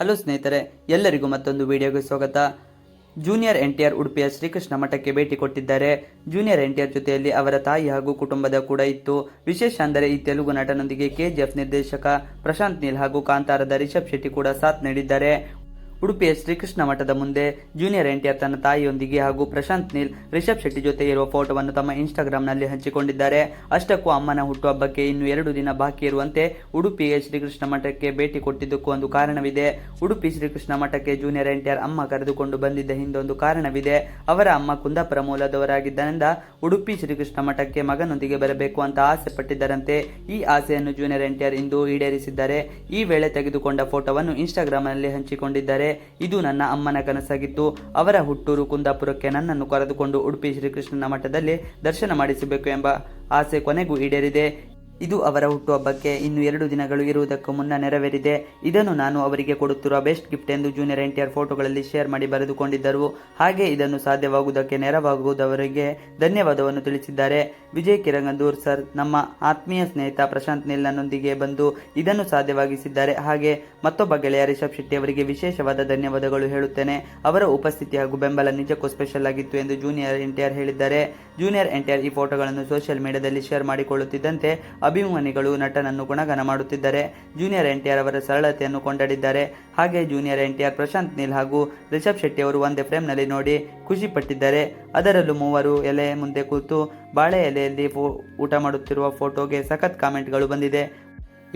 Hello ಸ್ನೇಹಿತರೆ, ಎಲ್ಲರಿಗೂ ಮತ್ತೊಂದು ವಿಡಿಯೋಗೆ ಸ್ವಾಗತ. ಜೂನಿಯರ್ ಎನ್ ಟಿ ಆರ್ ಉಡುಪಿಯ ಶ್ರೀಕೃಷ್ಣ ಮಠಕ್ಕೆ ಭೇಟಿ ಕೊಟ್ಟಿದ್ದಾರೆ. ಜೂನಿಯರ್ ಎನ್ ಟಿ ಆರ್ ಜೊತೆಯಲ್ಲಿ ಅವರ ತಾಯಿ ಹಾಗೂ ಕುಟುಂಬದ ಕೂಡ ಇತ್ತು. ವಿಶೇಷ ಅಂದರೆ ಈ ತೆಲುಗು ನಟನೊಂದಿಗೆ ಕೆಜಿಎಫ್ ನಿರ್ದೇಶಕ ಪ್ರಶಾಂತ್ ನೀಲ್ ಹಾಗೂ ಕಾಂತಾರದ ರಿಷಬ್ ಶೆಟ್ಟಿ ಕೂಡ ಸಾಥ್ ನೀಡಿದ್ದಾರೆ. ಉಡುಪಿಯ ಶ್ರೀಕೃಷ್ಣ ಮಠದ ಮುಂದೆ ಜೂನಿಯರ್ ಎನ್ಟಿಆರ್ ತನ್ನ ತಾಯಿಯೊಂದಿಗೆ ಹಾಗೂ ಪ್ರಶಾಂತ್ ನೀಲ್, ರಿಷಬ್ ಶೆಟ್ಟಿ ಜೊತೆ ಇರುವ ಫೋಟೋವನ್ನು ತಮ್ಮ ಇನ್ಸ್ಟಾಗ್ರಾಂನಲ್ಲಿ ಹಂಚಿಕೊಂಡಿದ್ದಾರೆ. ಅಷ್ಟಕ್ಕೂ ಅಮ್ಮನ ಹುಟ್ಟುಹಬ್ಬಕ್ಕೆ ಇನ್ನು ಎರಡು ದಿನ ಬಾಕಿ ಇರುವಂತೆ ಉಡುಪಿಯ ಶ್ರೀಕೃಷ್ಣ ಮಠಕ್ಕೆ ಭೇಟಿ ಕೊಟ್ಟಿದ್ದಕ್ಕೂ ಒಂದು ಕಾರಣವಿದೆ. ಉಡುಪಿ ಶ್ರೀಕೃಷ್ಣ ಮಠಕ್ಕೆ ಜೂನಿಯರ್ ಎನ್ಟಿಆರ್ ಅಮ್ಮ ಕರೆದುಕೊಂಡು ಬಂದಿದ್ದ ಹಿಂದೊಂದು ಕಾರಣವಿದೆ. ಅವರ ಅಮ್ಮ ಕುಂದಾಪುರ ಮೂಲದವರಾಗಿದ್ದರಿಂದ ಉಡುಪಿ ಶ್ರೀಕೃಷ್ಣ ಮಠಕ್ಕೆ ಮಗನೊಂದಿಗೆ ಬರಬೇಕು ಅಂತ ಆಸೆ ಪಟ್ಟಿದ್ದರಂತೆ. ಈ ಆಸೆಯನ್ನು ಜೂನಿಯರ್ ಎನ್ಟಿಆರ್ ಇಂದು ಈಡೇರಿಸಿದ್ದಾರೆ. ಈ ವೇಳೆ ತೆಗೆದುಕೊಂಡ ಫೋಟೋವನ್ನು ಇನ್ಸ್ಟಾಗ್ರಾಮ್ನಲ್ಲಿ ಹಂಚಿಕೊಂಡಿದ್ದಾರೆ. ಇದು ನನ್ನ ಅಮ್ಮನ ಕನಸಾಗಿತ್ತು. ಅವರ ಹುಟ್ಟೂರು ಕುಂದಾಪುರಕ್ಕೆ ನನ್ನನ್ನು ಕರೆದುಕೊಂಡು ಉಡುಪಿ ಶ್ರೀಕೃಷ್ಣನ ಮಠದಲ್ಲಿ ದರ್ಶನ ಮಾಡಿಸಬೇಕು ಎಂಬ ಆಸೆ ಕೊನೆಗೂ ಈಡೇರಿದೆ. ಇದು ಅವರ ಹುಟ್ಟುಹಬ್ಬಕ್ಕೆ ಇನ್ನು ಎರಡು ದಿನಗಳು ಇರುವುದಕ್ಕೂ ಮುನ್ನ ನೆರವೇರಿದೆ. ಇದನ್ನು ನಾನು ಅವರಿಗೆ ಕೊಡುತ್ತಿರುವ ಬೆಸ್ಟ್ ಗಿಫ್ಟ್ ಎಂದು ಜೂನಿಯರ್ ಎನ್ ಟಿ ಆರ್ ಫೋಟೋಗಳಲ್ಲಿ ಶೇರ್ ಮಾಡಿ ಬರೆದುಕೊಂಡಿದ್ದರು. ಹಾಗೆ ಇದನ್ನು ಸಾಧ್ಯವಾಗುವುದಕ್ಕೆ ನೆರವಾಗುವುದವರಿಗೆ ಧನ್ಯವಾದವನ್ನು ತಿಳಿಸಿದ್ದಾರೆ. ವಿಜಯ್ ಕಿರಂಗಂದೂರ್ ಸರ್, ನಮ್ಮ ಆತ್ಮೀಯ ಸ್ನೇಹಿತ ಪ್ರಶಾಂತ್ ನಿಲ್ಲನೊಂದಿಗೆ ಬಂದು ಇದನ್ನು ಸಾಧ್ಯವಾಗಿಸಿದ್ದಾರೆ. ಹಾಗೆ ಮತ್ತೊಬ್ಬ ಗೆಳೆಯ ರಿಷಬ್ ಶೆಟ್ಟಿ ಅವರಿಗೆ ವಿಶೇಷವಾದ ಧನ್ಯವಾದಗಳು ಹೇಳುತ್ತೇನೆ. ಅವರ ಉಪಸ್ಥಿತಿ ಹಾಗೂ ಬೆಂಬಲ ನಿಜಕ್ಕೂ ಸ್ಪೆಷಲ್ ಆಗಿತ್ತು ಎಂದು ಜೂನಿಯರ್ ಎನ್ ಟಿ ಆರ್ ಹೇಳಿದ್ದಾರೆ. ಜೂನಿಯರ್ ಎನ್ ಟಿ ಆರ್ ಈ ಫೋಟೋಗಳನ್ನು ಸೋಷಿಯಲ್ ಮೀಡಿಯಾದಲ್ಲಿ ಶೇರ್ ಮಾಡಿಕೊಳ್ಳುತ್ತಿದ್ದಂತೆ ಅಭಿಮಾನಿಗಳು ನಟನನ್ನು ಗುಣಗಾನ ಮಾಡುತ್ತಿದ್ದಾರೆ. ಜೂನಿಯರ್ ಎನ್ ಟಿ ಆರ್ ಅವರ ಸರಳತೆಯನ್ನು ಕೊಂಡಾಡಿದ್ದಾರೆ ಹಾಗೆ Junior N T R Prashanth Neel ಹಾಗೂ ರಿಷಬ್ ಶೆಟ್ಟಿ ಅವರು ಒಂದೇ ಫ್ರೇಮ್ನಲ್ಲಿ ನೋಡಿ ಖುಷಿ ಪಟ್ಟಿದ್ದಾರೆ. ಅದರಲ್ಲೂ ಮೂವರು ಎಲೆ ಮುಂದೆ ಕೂತು ಬಾಳೆ ಎಲೆಯಲ್ಲಿ ಊಟ ಮಾಡುತ್ತಿರುವ ಫೋಟೋಗೆ ಸಖತ್ ಕಾಮೆಂಟ್ಗಳು ಬಂದಿದೆ.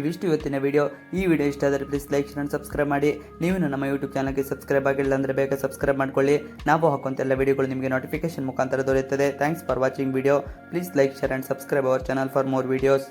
ಇವಿಷ್ಟು ಇವತ್ತಿನ ವಿಡಿಯೋ ಈ ವಿಡಿಯೋ ಇಷ್ಟ ಆದರೆ ಪ್ಲೀಸ್ ಲೈಕ್ ಶೇರ್ ಸಬ್ಸ್ಕ್ರೈಬ್ ಮಾಡಿ. ನೀವು ನಮ್ಮ ಯೂಟ್ಯೂಬ್ ಚಾನಲ್ಗೆ ಸಬ್ಸ್ಕ್ರೈಬ್ ಆಗಿಲ್ಲ ಅಂದರೆ ಬೇಗ ಸಬ್ಸ್ಕ್ರೈಬ್ ಮಾಡ್ಕೊಳ್ಳಿ. ನಾವು ಹಾಕುವಂಥ ಎಲ್ಲ ವಿಡಿಯೋಗಳು ನಿಮಗೆ ನೋಟಿಫಿಕೇಶನ್ ಮುಖಾಂತರ ದೊರೆಯುತ್ತದೆ. Thanks for watching video please like share and subscribe our channel for more videos